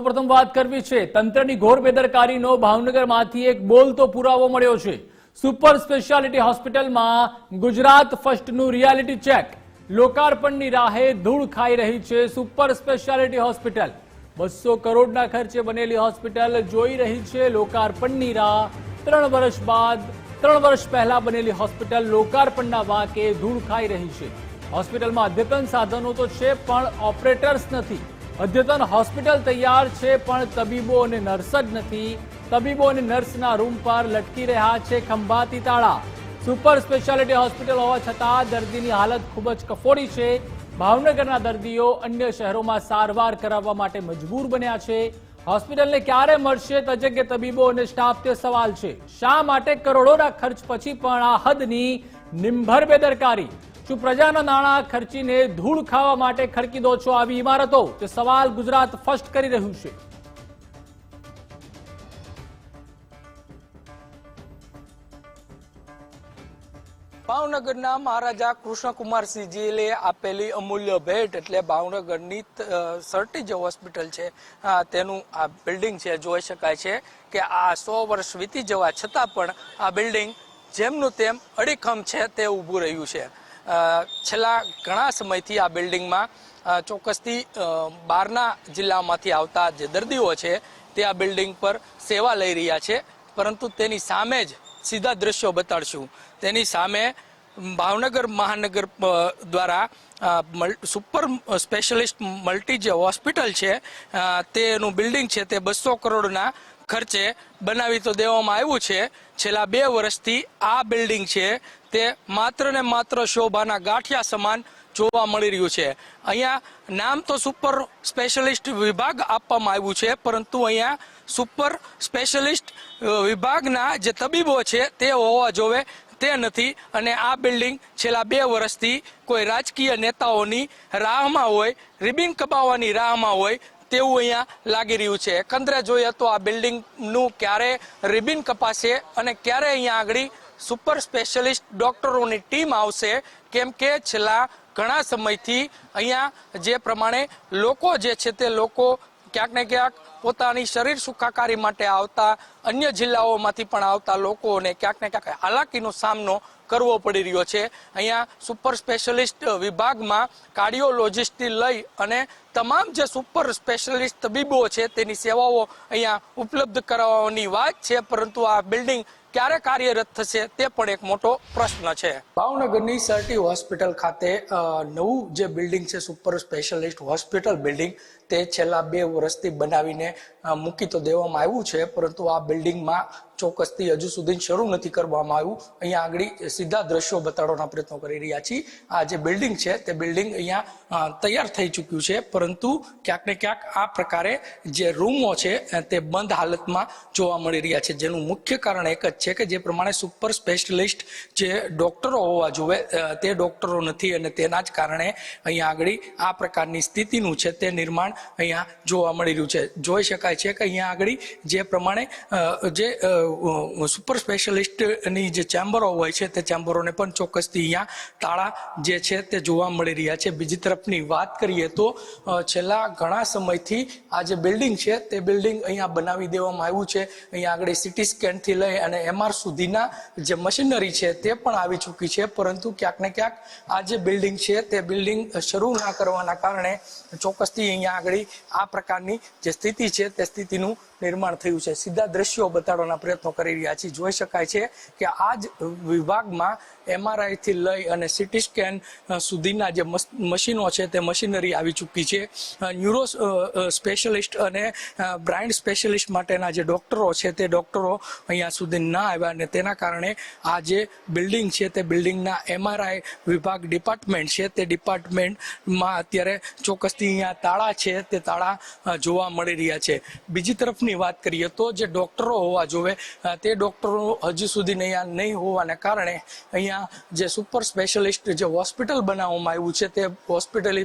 પ્રથમ વાત કરવી છે, તંત્રની ઘોર બેદરકારીનો ભાવનગરમાંથી એક બોલતો પુરાવો મળ્યો છે. સુપર સ્પેશિયાલિટી હોસ્પિટલમાં ગુજરાત ફર્સ્ટનું રિયાલિટી ચેક. લોકાર્પણની રાહે ધૂળ ખાઈ રહી છે સુપર સ્પેશિયાલિટી હોસ્પિટલ. બસો કરોડના ખર્ચે બનેલી હોસ્પિટલ જોઈ રહી છે લોકાર્પણની રાહ. ત્રણ વર્ષ બાદ, ત્રણ વર્ષ પહેલા બનેલી હોસ્પિટલ લોકાર્પણના વાંકે ધૂળ ખાઈ રહી છે. હોસ્પિટલમાં અદ્યતન સાધનો તો છે, પણ ઓપરેટર્સ નથી. અદ્યતન હોસ્પિટલ તૈયાર છે, પણ તબીબો અને નર્સ જ નથી. તબીબો અને નર્સના રૂમ પર લટકી રહ્યા છે ખંભાતી તાળા. સુપર સ્પેશિયાલિટી હોસ્પિટલ હોવા છતાં દર્દીની હાલત ખૂબ જ કફોડી છે. ભાવનગરના દર્દીઓ અન્ય શહેરોમાં સારવાર કરાવવા માટે મજબૂર બન્યા છે. હોસ્પિટલને ક્યારે મળશે તજજ્ઞ તબીબો અને સ્ટાફ તે સવાલ છે. શા માટે કરોડોના ખર્ચ પછી પણ આ હદની નિંભર બેદરકારી? શું પ્રજાના નાણાં ખર્ચીને ધૂળ ખાવા માટે ખડકી દો છો આવી ઇમારતો? તે સવાલ ગુજરાત ફર્સ્ટ કરી રહ્યું છે. ભાવનગરના મહારાજા કૃષ્ણકુમારસિંહજીએ આપેલી અમૂલ્ય ભેટ એટલે ભાવનગરની સર્ટી જે હોસ્પિટલ છે તેનું આ બિલ્ડિંગ છે, જોઈ શકાય છે કે આ સો વર્ષ વીતી જવા છતાં પણ આ બિલ્ડિંગ જેમનું તેમ અડીખમ છે તે ઊભું રહ્યું છે. છેલ્લા ઘણા સમયથી આ બિલ્ડિંગમાં ચોક્કસથી બહારના જિલ્લામાંથી આવતા જે દર્દીઓ છે, તે આ બિલ્ડિંગ પર સેવા લઈ રહ્યા છે. પરંતુ તેની સામે જ સીધા દ્રશ્યો બતાડશું. તેની સામે ભાવનગર મહાનગર દ્વારા સુપર સ્પેશિયલિસ્ટ મલ્ટી જે હોસ્પિટલ છે તેનું બિલ્ડિંગ છે તે બસો કરોડના ખર્ચે બનાવી તો દેવામાં આવ્યું છે. છેલ્લા બે વર્ષથી આ બિલ્ડિંગ છે તે માત્ર ને માત્ર શોભાના ગાંઠિયા સમાન જોવા મળી રહ્યું છે. અહીંયા નામ તો સુપર સ્પેશિયલિસ્ટ વિભાગ આપવામાં આવ્યું છે, પરંતુ અહીંયા સુપર સ્પેશિયલિસ્ટ વિભાગના જે તબીબો છે તે હોવા જોવે તે નથી અને આ બિલ્ડિંગ છેલ્લા બે વર્ષથી કોઈ રાજકીય નેતાઓની રાહમાં હોય, રિબિન કપાવવાની રાહમાં હોય તેવું અહીંયા લાગી રહ્યું છે. એકંદરે જોઈએ તો આ બિલ્ડિંગનું ક્યારે રિબિન કપાશે અને ક્યારે અહીંયા આગળ સુપર સ્પેશિયલિસ્ટ ડોક્ટરોની ટીમ આવશે, કેમ કે છેલ્લા ઘણા સમયથી અહીંયા જે પ્રમાણે લોકો જે છે તે લોકો ક્યાંક ને ક્યાંક પોતાની શરીર સુખાકારી માટે આવતા અન્ય જિલ્લાઓમાંથી પણ આવતા લોકોને ક્યાંક ને ક્યાંક હાલાકીનો સામનો કરવો પડી રહ્યો છે. અહીંયા સુપર સ્પેશિયલિસ્ટ વિભાગમાં કાર્ડિયોલોજિસ્ટથી લઈ અને તમામ જે સુપર સ્પેશિયલિસ્ટ તબીબો છે, તેની સેવાઓ અહીંયા ઉપલબ્ધ કરાવવાની વાત છે, પરંતુ આ બિલ્ડિંગ ક્યારે કાર્યરત થશે તે પણ એક મોટો પ્રશ્ન છે. ભાવનગરની સરટી હોસ્પિટલ ખાતે નવું જે બિલ્ડિંગ છે, સુપર સ્પેશિયાલિસ્ટ હોસ્પિટલ બિલ્ડિંગ, તે છેલ્લા બે વર્ષથી બનાવીને મૂકી તો દેવામાં આવ્યું છે, પરંતુ આ બિલ્ડિંગમાં ચોક્કસથી હજુ સુધી શરૂ નથી કરવામાં આવ્યું. અહીંયા આગળ સીધા દ્રશ્યો બતાડવાના પ્રયત્નો કરી રહ્યા છીએ. આ જે બિલ્ડિંગ છે, તે બિલ્ડિંગ અહીંયા તૈયાર થઈ ચૂક્યું છે, પરંતુ ક્યાંક ને ક્યાંક આ પ્રકારે જે રૂમો છે તે બંધ હાલતમાં જોવા મળી રહ્યા છે. જેનું મુખ્ય કારણ એક જ છે કે જે પ્રમાણે સુપર સ્પેશિયલિસ્ટ જે ડોક્ટરો હોવા જોવે તે ડોક્ટરો નથી અને તેના જ કારણે અહીંયા આગળ આ પ્રકારની સ્થિતિનું છે, તે નિર્માણ અહીંયા જોવા મળી રહ્યું છે. જોઈ શકાય છે કે અહીંયા આગળ જે પ્રમાણે જે સુપર સ્પેશિયલિસ્ટની જે ચેમ્બરો હોય છે તે ચેમ્બરોને પણ ચોક્કસથી અહીંયા તાળા જે છે તે જોવા મળી રહ્યા છે. બીજી તરફની વાત કરીએ તો છેલ્લા ઘણા સમયથી આ જે બિલ્ડિંગ છે તે બિલ્ડિંગ અહીંયા બનાવી દેવામાં આવ્યું છે. અહીંયા આગળ સિટી સ્કેનથી લઈ અને એમઆર સુધીના જે મશીનરી છે તે પણ આવી ચૂકી છે. પરંતુ ક્યાંક ને ક્યાંક આ જે બિલ્ડિંગ છે તે બિલ્ડિંગ શરૂ ના કરવાના કારણે ચોક્કસથી અહીંયા આગળ આ પ્રકારની જે સ્થિતિ છે તે સ્થિતિનું નિર્માણ થયું છે. સીધા દ્રશ્યો બતાડવાના પ્રયત્નો કરી રહ્યા છીએ. જોઈ શકાય છે કે આ જ વિભાગમાં એમઆરઆઈ થી લઈ અને સીટી સ્કેન સુધીના જે મશીનો છે તે મશીનરી આવી ચૂકી છે. ન્યુરો સ્પેશિયલિસ્ટ અને બ્રાઇન્ડ સ્પેશિયલિસ્ટ માટેના જે ડોક્ટરો છે તે ડોક્ટરો અહીંયા સુધી ના આવ્યા અને તેના કારણે આ જે બિલ્ડિંગ છે તે બિલ્ડિંગના એમઆરઆઈ વિભાગ ડિપાર્ટમેન્ટ છે તે ડિપાર્ટમેન્ટમાં અત્યારે ચોક્કસથી અહીંયા તાળા છે તે તાળા જોવા મળી રહ્યા છે. બીજી તરફની વાત કરીએ તો જે ડૉક્ટરો હોવા જોવે તે ડોક્ટરો હજુ સુધી અહીંયા નહીં હોવાને કારણે અહીંયા જે સુપર સ્પેશિયલિસ્ટ જે હોસ્પિટલ બનાવવામાં આવ્યું છે, તે હોસ્પિટલ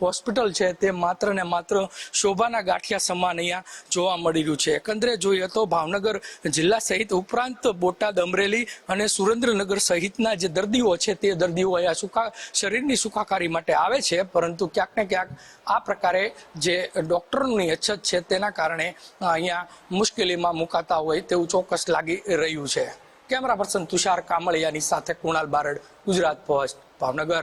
હોસ્પિટલ છે, તે માત્ર ને માત્ર શોભાના ગાંઠિયા સમાન અહીંયા જોવા મળી રહ્યું છે. એકંદરે જોઈએ તો ભાવનગર જિલ્લા સહિત ઉપરાંત બોટાદ, અમરેલી અને સુરેન્દ્રનગર સહિતના જે દર્દીઓ છે, તે દર્દીઓ અહીંયા સુખા, શરીરની સુખાકારી માટે આવે છે, પરંતુ ક્યાંક ને ક્યાંક આ પ્રકારે જે ડૉક્ટરોની અછત છે, તેના કારણે અહીંયા મુશ્કેલીમાં મુકાતા હોય તેવું ચોક્કસ લાગી રહ્યું છે. કેમેરા પર્સન તુષાર કામળિયાની સાથે કુણાલ બારડ, ગુજરાત પોસ્ટ, ભાવનગર.